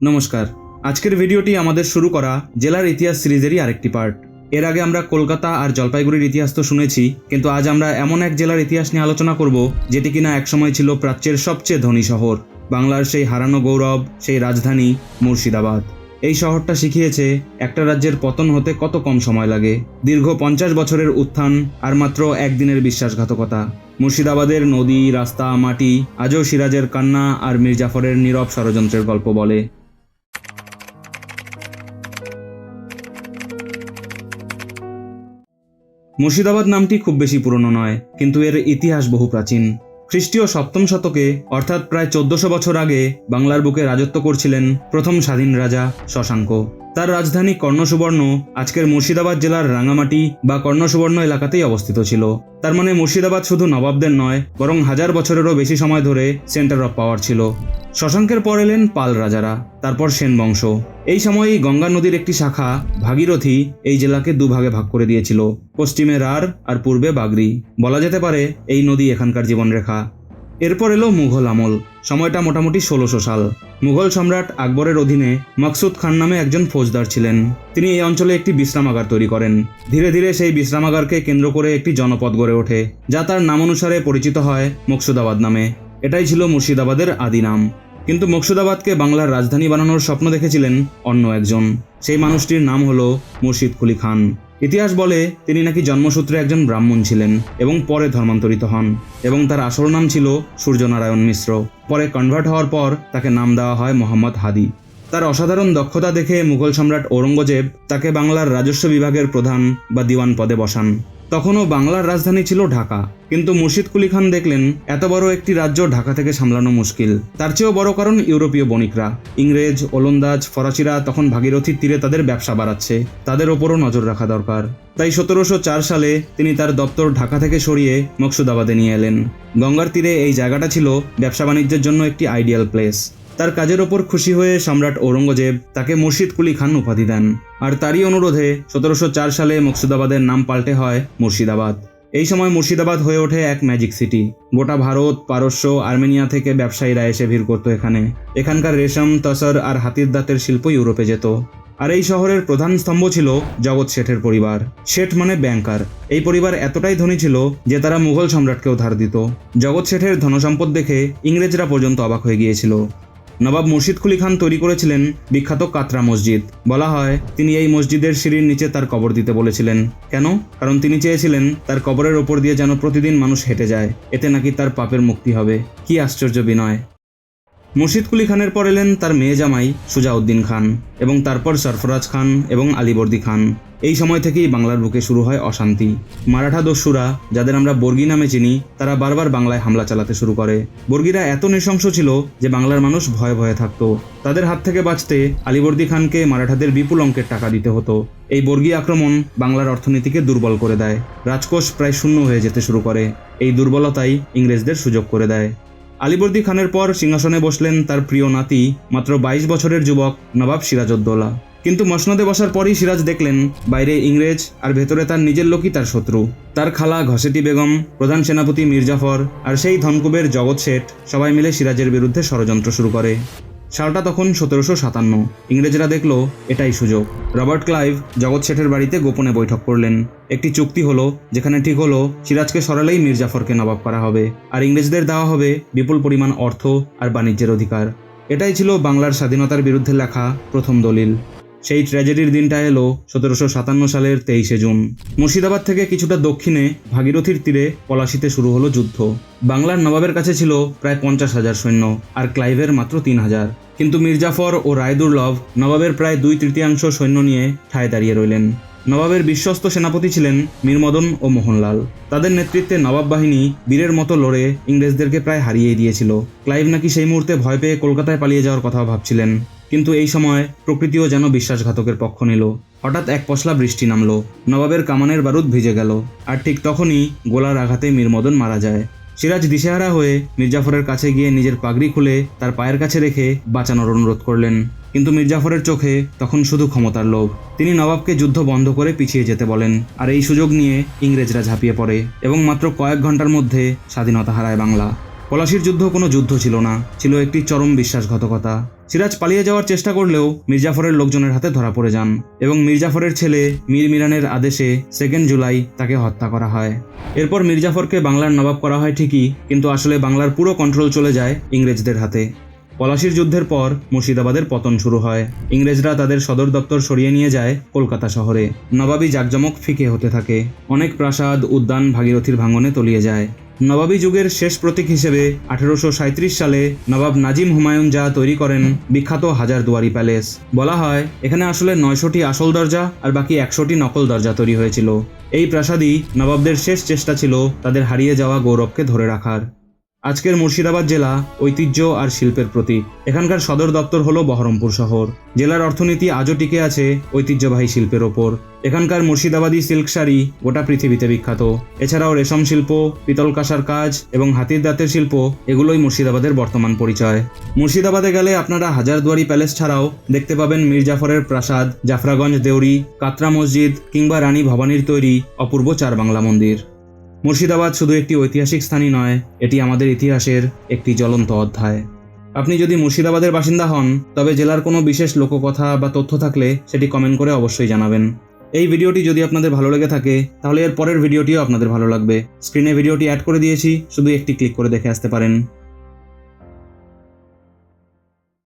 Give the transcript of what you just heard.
নমস্কার। আজকের ভিডিওটি আমাদের শুরু করা জেলার ইতিহাস সিরিজেরই আরেকটি পার্ট এর আগে আমরা কলকাতা আর জলপাইগুড়ির ইতিহাস তো শুনেছি, কিন্তু আজ আমরা এমন এক জেলার ইতিহাস নিয়ে আলোচনা করব, যেটি কিনা একসময় ছিল প্রাচ্যের সবচেয়ে ধনী শহর, বাংলার সেই হারানো গৌরব, সেই রাজধানী মুর্শিদাবাদ। এই শহরটা শিখিয়েছে, একটা রাজ্যের পতন হতে কত কম সময় লাগে, দীর্ঘ পঞ্চাশ বছরের উত্থান আর মাত্র একদিনের বিশ্বাসঘাতকতা। মুর্শিদাবাদের নদী, রাস্তা, মাটি, আজও সিরাজের কান্না আর মির্জাফরের নীরব ষড়যন্ত্রের গল্প বলে। মুর্শিদাবাদ নামটি খুব বেশি পুরনো নয়, কিন্তু এর ইতিহাস বহু প্রাচীন। খ্রিস্টীয় সপ্তম শতকে, অর্থাৎ প্রায় চোদ্দশো বছর আগে, বাংলার বুকে রাজত্ব করছিলেন প্রথম স্বাধীন রাজা শশাঙ্ক। তার রাজধানী কর্ণসুবর্ণ আজকের মুর্শিদাবাদ জেলার রাঙামাটি বা কর্ণসুবর্ণ এলাকাতেই অবস্থিত ছিল। তার মানে মুর্শিদাবাদ শুধু নবাবদের নয়, বরং হাজার বছরেরও বেশি সময় ধরে সেন্টার অফ পাওয়ার ছিল। শশাঙ্কের পর এলেন পাল রাজারা, তারপর সেন বংশ। এই সময়েই গঙ্গা নদীর একটি শাখা ভাগীরথী এই জেলাকে দুভাগে ভাগ করে দিয়েছিল, পশ্চিমে রার আর পূর্বে বাগরি। বলা যেতে পারে এই নদী এখানকার জীবনরেখা। এরপর এলো মুঘল আমল। সময়টা মোটামুটি ষোলোশো সাল। মুঘল সম্রাট আকবরের অধীনে মকসুদ খান নামে একজন ফৌজদার ছিলেন। তিনি এই অঞ্চলে একটি বিশ্রামাগার তৈরি করেন। ধীরে ধীরে সেই বিশ্রামাগারকে কেন্দ্র করে একটি জনপদ গড়ে ওঠে, যা তার নাম অনুসারে পরিচিত হয় মকসুদাবাদ নামে। এটাই ছিল মুর্শিদাবাদের আদি নাম। কিন্তু মুর্শিদাবাদকে বাংলার রাজধানী বানানোর স্বপ্ন দেখেছিলেন অন্য একজন। সেই মানুষটির নাম হলো মুর্শিদ কুলি খান। ইতিহাস বলে তিনি নাকি জন্মসূত্রে একজন ব্রাহ্মণ ছিলেন এবং পরে ধর্মান্তরিত হন এবং তার আসল নাম ছিল সূর্যনারায়ণ মিশ্র। পরে কনভার্ট হওয়ার পর তাকে নাম দেওয়া হয় মোহাম্মদ হাদি। তার অসাধারণ দক্ষতা দেখে মুঘল সম্রাট ঔরঙ্গজেব তাকে বাংলার রাজস্ব বিভাগের প্রধান বা দিওয়ান পদে বসান। তখনও বাংলার রাজধানী ছিল ঢাকা। কিন্তু মুর্শিদ কুলি খান দেখলেন, এত বড় একটি রাজ্য ঢাকা থেকে সামলানো মুশকিল। তার চেয়েও বড় কারণ ইউরোপীয় বণিকরা। ইংরেজ, ওলন্দাজ, ফরাসিরা তখন ভাগীরথীর তীরে তাদের ব্যবসা বাড়াচ্ছে। তাদের ওপরও নজর রাখা দরকার। তাই সতেরোশো চার সালে তিনি তার দপ্তর ঢাকা থেকে সরিয়ে মকসুদাবাদে নিয়ে এলেন। গঙ্গার তীরে এই জায়গাটা ছিল ব্যবসা বাণিজ্যের জন্য একটি আইডিয়াল প্লেস। তার কাজের ওপর খুশি হয়ে সম্রাট ঔরঙ্গজেব তাকে মুর্শিদ কুলি খান উপাধি দেন। আর তারই অনুরোধে সতেরোশো চার সালে মকসুদাবাদের নাম পাল্টে হয় মুর্শিদাবাদ। এই সময় মুর্শিদাবাদ হয়ে ওঠে এক ম্যাজিক সিটি গোটা ভারত, পারস্য, আর্মেনিয়া থেকে ব্যবসায়ীরা এসে ভিড় করতো এখানে। এখানকার রেশম, তসর আর হাতির দাঁতের শিল্প ইউরোপে যেত। আর এই শহরের প্রধান স্তম্ভ ছিল জগৎ শেঠের পরিবার। শেঠ মানে ব্যাংকার। এই পরিবার এতটাই ধনী ছিল যে তারা মুঘল সম্রাটকেও ধার দিত। জগৎ শেঠের ধনসম্পদ দেখে ইংরেজরা পর্যন্ত অবাক হয়ে গিয়েছিল। নবাব মুর্শিদ কুলি খান তৈরি করেছিলেন বিখ্যাত কাতরা মসজিদ। বলা হয়, তিনি এই মসজিদের সিঁড়ির নিচে তার কবর দিতে বলেছিলেন। কেন? কারণ তিনি চেয়েছিলেন তার কবরের ওপর দিয়ে যেন প্রতিদিন মানুষ হেঁটে যায়। এতে নাকি তার পাপের মুক্তি হবে। কি আশ্চর্য বিনয়। মুর্শিদ কুলি খানের পর এলেন তার মেয়ে জামাই সুজাউদ্দিন খান এবং তারপর সরফরাজ খান এবং আলীবর্দী খান। এই সময় থেকেই বাংলার বুকে শুরু হয় অশান্তি। মারাঠা দস্যুরা, যাদের আমরা বর্গি নামে চিনি, তারা বারবার বাংলায় হামলা চালাতে শুরু করে। বর্গিরা এত নৃশংস ছিল যে বাংলার মানুষ ভয়ে ভয়ে থাকত। তাদের হাত থেকে বাঁচতে আলীবর্দী খানকে মারাঠাদের বিপুল অঙ্কের টাকা দিতে হতো। এই বর্গী আক্রমণ বাংলার অর্থনীতিকে দুর্বল করে দেয়। রাজকোষ প্রায় শূন্য হয়ে যেতে শুরু করে। এই দুর্বলতাই ইংরেজদের সুযোগ করে দেয়। আলীবর্দী খানের পর সিংহাসনে বসলেন তার প্রিয় নাতি, মাত্র বাইশ বছরের যুবক নবাব সিরাজউদ্দৌলা। কিন্তু মসনদে বসার পরই সিরাজ দেখলেন, বাইরে ইংরেজ আর ভেতরে তার নিজের লোকই তার শত্রু। তার খালা ঘসেটি বেগম, প্রধান সেনাপতি মির্জাফর আর সেই ধনকুবের জগৎ শেঠ সবাই মিলে সিরাজের বিরুদ্ধে ষড়যন্ত্র শুরু করে। সালটা তখন সতেরোশো সাতান্ন। ইংরেজরা দেখল, এটাই সুযোগ। রবার্ট ক্লাইভ জগৎ শেঠের বাড়িতে গোপনে বৈঠক করলেন। একটি চুক্তি হলো, যেখানে ঠিক হলো, সিরাজকে সরালেই মির্জাফরকে নবাব করা হবে। আর ইংরেজদের দেওয়া হবে বিপুল পরিমাণ অর্থ আর বাণিজ্যের অধিকার। এটাই ছিল বাংলার স্বাধীনতার বিরুদ্ধে লেখা প্রথম দলিল। সেই ট্র্যাজেডির দিনটা এলো সতেরোশো সাতান্ন সালের তেইশে জুন। মুর্শিদাবাদ থেকে কিছুটা দক্ষিণে ভাগীরথীর তীরে পলাশিতে শুরু হলো যুদ্ধ। বাংলার নবাবের কাছে ছিল প্রায় পঞ্চাশ হাজার সৈন্য, আর ক্লাইভের মাত্র তিন হাজার। কিন্তু মির্জাফর ও রায়দুর্লভ নবাবের প্রায় দুই তৃতীয়াংশ সৈন্য নিয়ে ঠায় দাঁড়িয়ে রইলেন। নবাবের বিশ্বস্ত সেনাপতি ছিলেন মীরমদন ও মোহনলাল। তাদের নেতৃত্বে নবাব বাহিনী বীরের মতো লড়ে ইংরেজদেরকে প্রায় হারিয়ে দিয়েছিল। ক্লাইভ নাকি সেই মুহূর্তে ভয় পেয়ে কলকাতায় পালিয়ে যাওয়ার কথাও ভাবছিলেন। কিন্তু এই সময় প্রকৃতিও যেন বিশ্বাসঘাতকের পক্ষ নিল। হঠাৎ এক পশলা বৃষ্টি নামলো। নবাবের কামানের বারুদ ভিজে গেল। আর ঠিক তখনই গোলার আঘাতে মীরমদন মারা যায়। সিরাজ দিশেহারা হয়ে মির্জাফরের কাছে গিয়ে নিজের পাগড়ি খুলে তার পায়ের কাছে রেখে বাঁচানোর অনুরোধ করলেন। কিন্তু মির্জাফরের চোখে তখন শুধু ক্ষমতার লোভ। তিনি নবাবকে যুদ্ধ বন্ধ করে পিছিয়ে যেতে বলেন, আর এই সুযোগ নিয়ে ইংরেজরা ঝাঁপিয়ে পড়ে এবং মাত্র কয়েক ঘণ্টার মধ্যে স্বাধীনতা হারায় বাংলা। পলাশির যুদ্ধ কোনো যুদ্ধ ছিল না, ছিল একটি চরম বিশ্বাসঘাতকতা। সিরাজ পালিয়ে যাওয়ার চেষ্টা করলেও মির্জাফরের লোকজনের হাতে ধরা পড়ে যান এবং মির্জাফরের ছেলে মীর মিরানের আদেশে সেকেন্ড জুলাই তাকে হত্যা করা হয়। এরপর মির্জাফরকে বাংলার নবাব করা হয় ঠিকই, কিন্তু আসলে বাংলার পুরো কন্ট্রোল চলে যায় ইংরেজদের হাতে। পলাশির যুদ্ধের পর মুর্শিদাবাদের পতন শুরু হয়। ইংরেজরা তাদের সদর দপ্তর সরিয়ে নিয়ে যায় কলকাতা শহরে। নবাবী জাকজমক ফিকে হতে থাকে। অনেক প্রাসাদ, উদ্যান, ভাগীরথীর ভাঙনে তলিয়ে যায়। নবাবী যুগের শেষ প্রতীক হিসেবে আঠেরোশো সালে নবাব নাজিম হুমায়ুন যা তৈরি করেন, বিখ্যাত হাজারদুয়ারি প্যালেস। বলা হয়, এখানে আসলে নয়শোটি আসল দরজা আর বাকি একশোটি নকল দরজা তৈরি হয়েছিল। এই প্রাসাদই নবাবদের শেষ চেষ্টা ছিল তাদের হারিয়ে যাওয়া গৌরবকে ধরে রাখার। আজকের মুর্শিদাবাদ জেলা ঐতিহ্য আর শিল্পের প্রতীক। এখানকার সদর দপ্তর হলো বহরমপুর শহর। জেলার অর্থনীতি আজও টিকে আছে ঐতিহ্যবাহী শিল্পের ওপর। এখানকার মুর্শিদাবাদী সিল্ক শাড়ি গোটা পৃথিবীতে বিখ্যাত। এছাড়াও রেশম শিল্প, পিতল কাঁসার কাজ এবং হাতির দাঁতের শিল্প এগুলোই মুর্শিদাবাদের বর্তমান পরিচয়। মুর্শিদাবাদে গেলে আপনারা হাজারদুয়ারি প্যালেস ছাড়াও দেখতে পাবেন মির্জাফরের প্রাসাদ, জাফরাগঞ্জ দেউরি, কাতরা মসজিদ কিংবা রানী ভবানীর তৈরি অপূর্ব চার বাংলা মন্দির। মুর্শিদাবাদ শুধু একটি ঐতিহাসিক স্থানই নয়, এটি আমাদের ইতিহাসের একটি জ্বলন্ত অধ্যায়। আপনি যদি মুর্শিদাবাদের বাসিন্দা হন, তবে জেলার কোনো বিশেষ লোককথা বা তথ্য থাকলে সেটি কমেন্ট করে অবশ্যই জানাবেন। এই ভিডিওটি যদি আপনাদের ভালো লেগে থাকে, তাহলে এর পরের ভিডিওটিও আপনাদের ভালো লাগবে। স্ক্রিনে ভিডিওটি অ্যাড করে দিয়েছি, শুধু একটি ক্লিক করে দেখে আসতে পারেন।